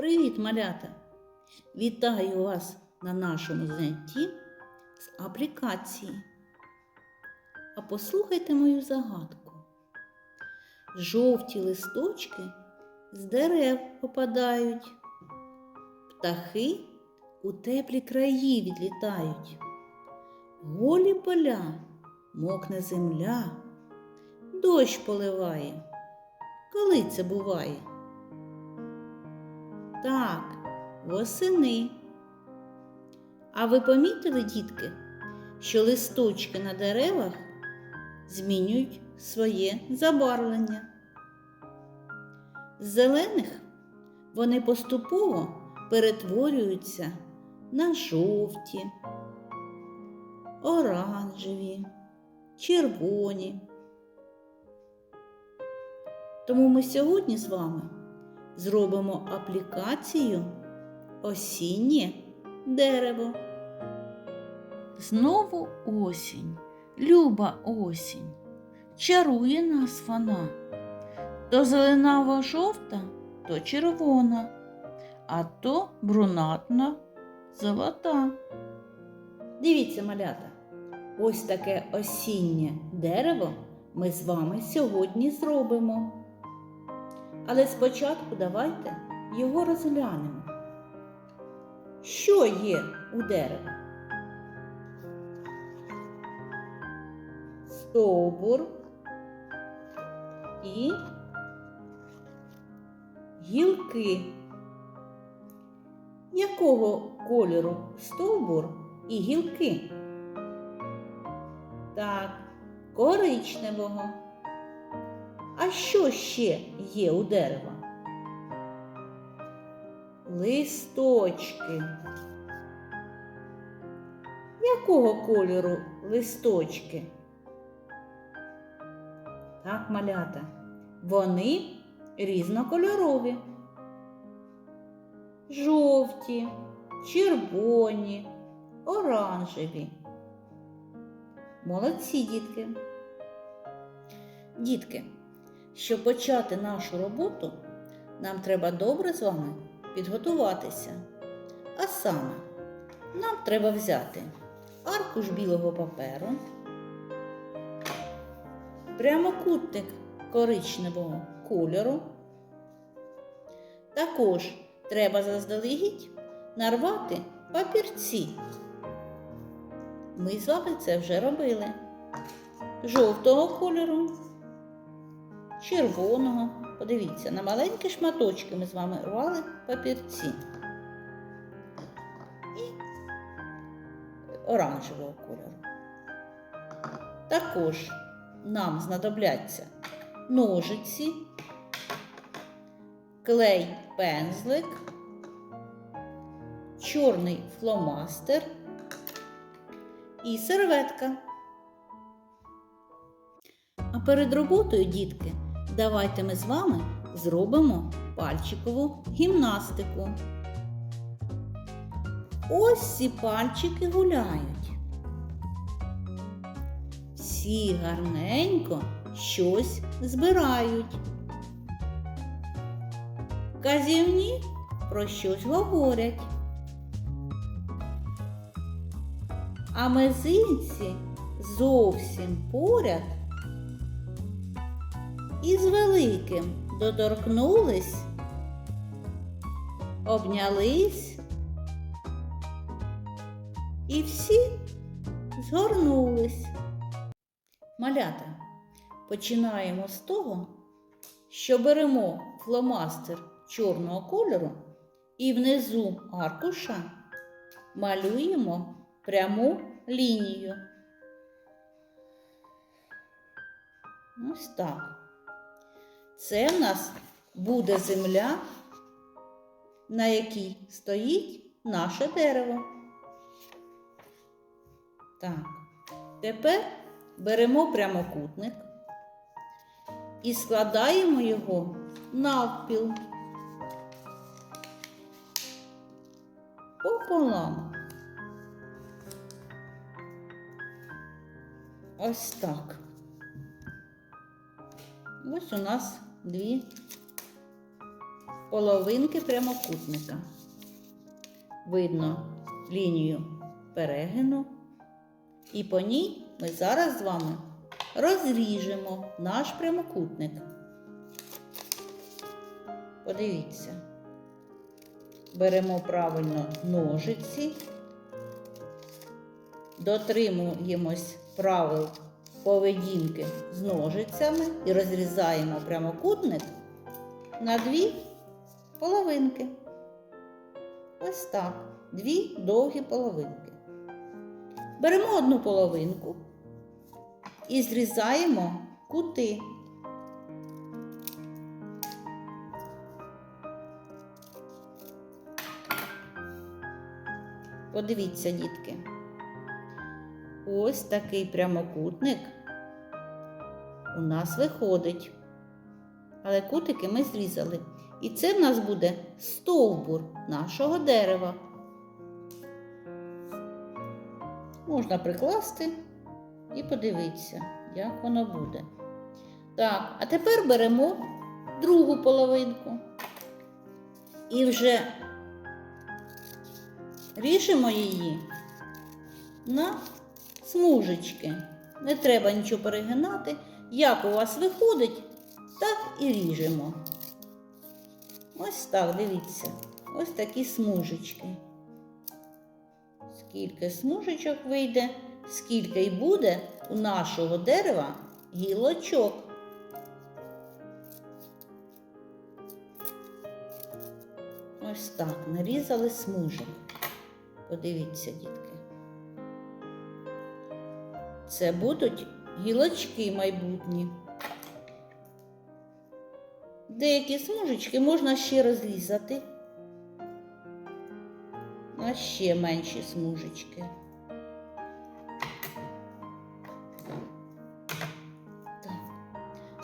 Привіт, малята! Вітаю вас на нашому занятті з аплікації. А послухайте мою загадку. Жовті листочки з дерев попадають, птахи у теплі краї відлітають, голі поля, мокне земля, дощ поливає. Коли це буває? Так, восени. А ви помітили, дітки, що листочки на деревах змінюють своє забарвлення? З зелених вони поступово перетворюються на жовті, оранжеві, червоні. Тому ми сьогодні з вами зробимо аплікацію осіннє дерево. Знову осінь, люба осінь, чарує нас вона. То зеленаво жовта, то червона, а то брунатна золота. Дивіться, малята, ось таке осіннє дерево ми з вами сьогодні зробимо. Але спочатку давайте його розглянемо. Що є у дерева? Стовбур і гілки. Якого кольору стовбур і гілки? Так, коричневого. А що ще є у дерева? Листочки. Якого кольору листочки? Так, малята, вони різнокольорові. Жовті, червоні, оранжеві. Молодці, дітки. Дітки, щоб почати нашу роботу, нам треба добре з вами підготуватися. А саме, нам треба взяти аркуш білого паперу, прямокутник коричневого кольору. Також треба заздалегідь нарвати папірці. Ми з вами це вже робили. Жовтого кольору червоного. Подивіться, на маленькі шматочки ми з вами рвали папірці. І оранжевого кольору. Також нам знадобляться ножиці, клей пензлик, чорний фломастер і серветка. А перед роботою, дітки, давайте ми з вами зробимо пальчикову гімнастику. Ось ці пальчики гуляють. Всі гарненько щось збирають. Казівні про щось говорять. А мизинці зовсім поряд і з великим доторкнулись, обнялись і всі згорнулись. Малята, починаємо з того, що беремо фломастер чорного кольору і внизу аркуша малюємо пряму лінію. Ось так. Це в нас буде земля, на якій стоїть наше дерево. Так, тепер беремо прямокутник і складаємо його навпіл пополам. Ось так. Ось у нас дві половинки прямокутника. Видно лінію перегину. І по ній ми зараз з вами розріжемо наш прямокутник. Подивіться. Беремо правильно ножиці, дотримуємось правил поведінки з ножицями і розрізаємо прямокутник на дві половинки. Ось так. Дві довгі половинки. Беремо одну половинку і зрізаємо кути. Подивіться, дітки. Ось такий прямокутник у нас виходить. Але кутики ми зрізали. І це в нас буде стовбур нашого дерева. Можна прикласти і подивитися, як воно буде. Так, а тепер беремо другу половинку. І вже ріжемо її на смужечки. Не треба нічого перегинати. Як у вас виходить, так і ріжемо. Ось так, дивіться. Ось такі смужечки. Скільки смужечок вийде, скільки й буде у нашого дерева гілочок. Ось так, нарізали смужок. Подивіться, дітки. Це будуть гілочки майбутні. Деякі смужечки можна ще розрізати. А ще менші смужечки.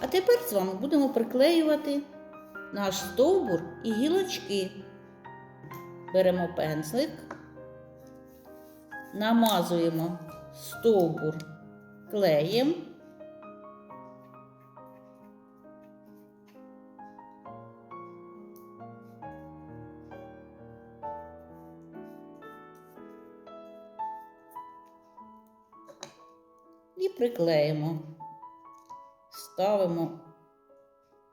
А тепер з вами будемо приклеювати наш стовбур і гілочки. Беремо пензлик, намазуємо стовбур клеєм. І приклеїмо, ставимо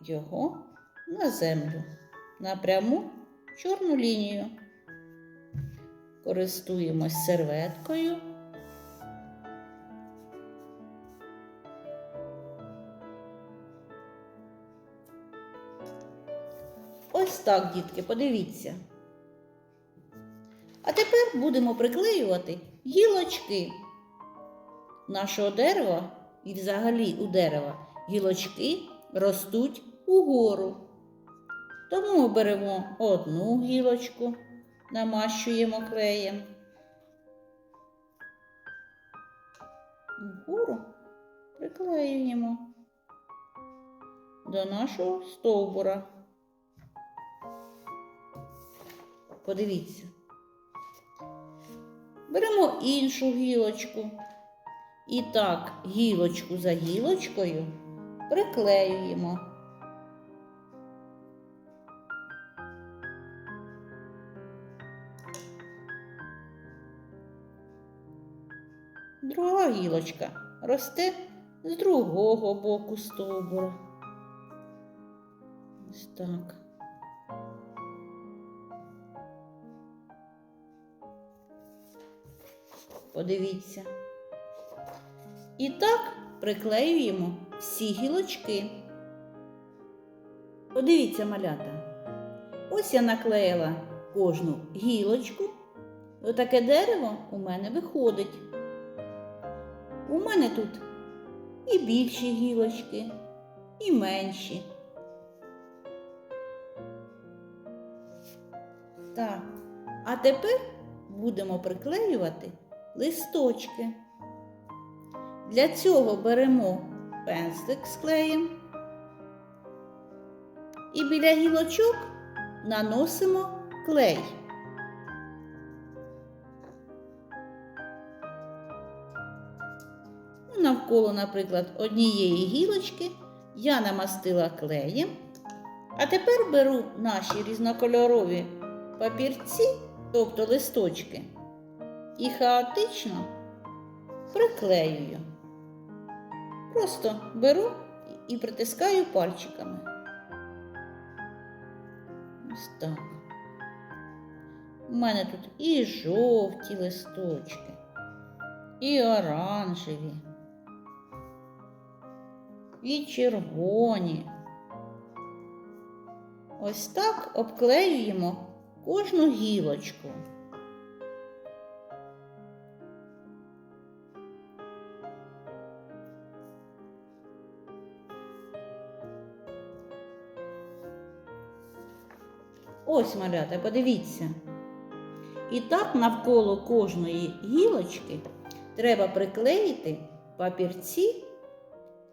його на землю, на пряму чорну лінію. Користуємось серветкою. Так, дітки, подивіться. А тепер будемо приклеювати гілочки нашого дерева і взагалі у дерева гілочки ростуть угору. Тому ми беремо одну гілочку, намащуємо клеєм. Вгору приклеюємо до нашого стовбура. Подивіться. Беремо іншу гілочку. І так, гілочку за гілочкою приклеюємо. Друга гілочка росте з другого боку стовбура. Ось так. Подивіться. І так приклеюємо всі гілочки. Подивіться, малята. Ось я наклеїла кожну гілочку. Отаке дерево у мене виходить. У мене тут і більші гілочки, і менші. Так, а тепер будемо приклеювати листочки. Для цього беремо пензлик з клеєм і біля гілочок наносимо клей. Ну, Навколо, наприклад, однієї гілочки я намастила клеєм, А тепер беру наші різнокольорові папірці, тобто листочки, і хаотично приклеюю. Просто беру і притискаю пальчиками. Ось так. У мене тут і жовті листочки, і оранжеві, і червоні. Ось так обклеюємо кожну гілочку. Ось малята, подивіться. І так навколо кожної гілочки треба приклеїти папірці,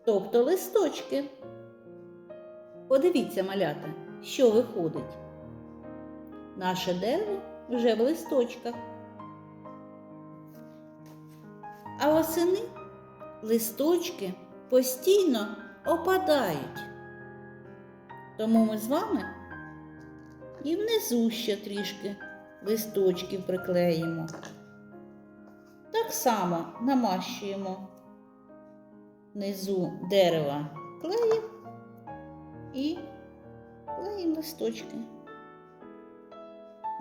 тобто листочки. Подивіться, малята, що виходить. Наше дерево вже в листочках. А восени листочки постійно опадають. Тому ми з вами і внизу ще трішки листочків приклеїмо. Так само намащуємо внизу дерева клеєм і клеїмо листочки.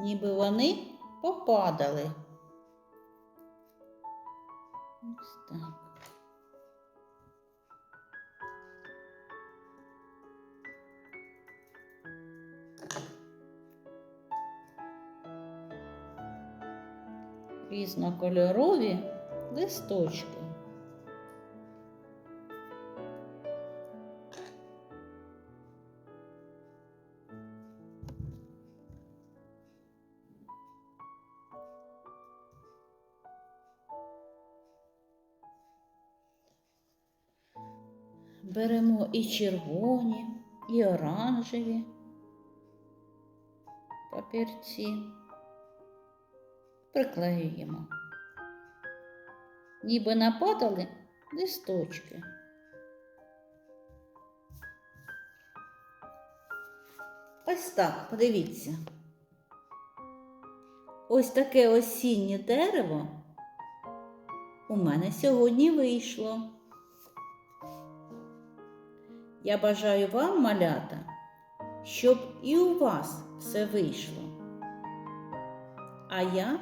Ніби вони попадали. Ось так. Різнокольорові листочки. Беремо і червоні, і оранжеві папірці, приклеюємо. Ніби нападали листочки. Ось так, подивіться. Ось таке осіннє дерево у мене сьогодні вийшло. Я бажаю вам, малята, щоб і у вас все вийшло. А я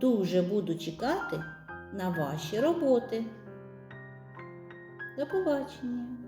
дуже буду чекати на ваші роботи. До побачення!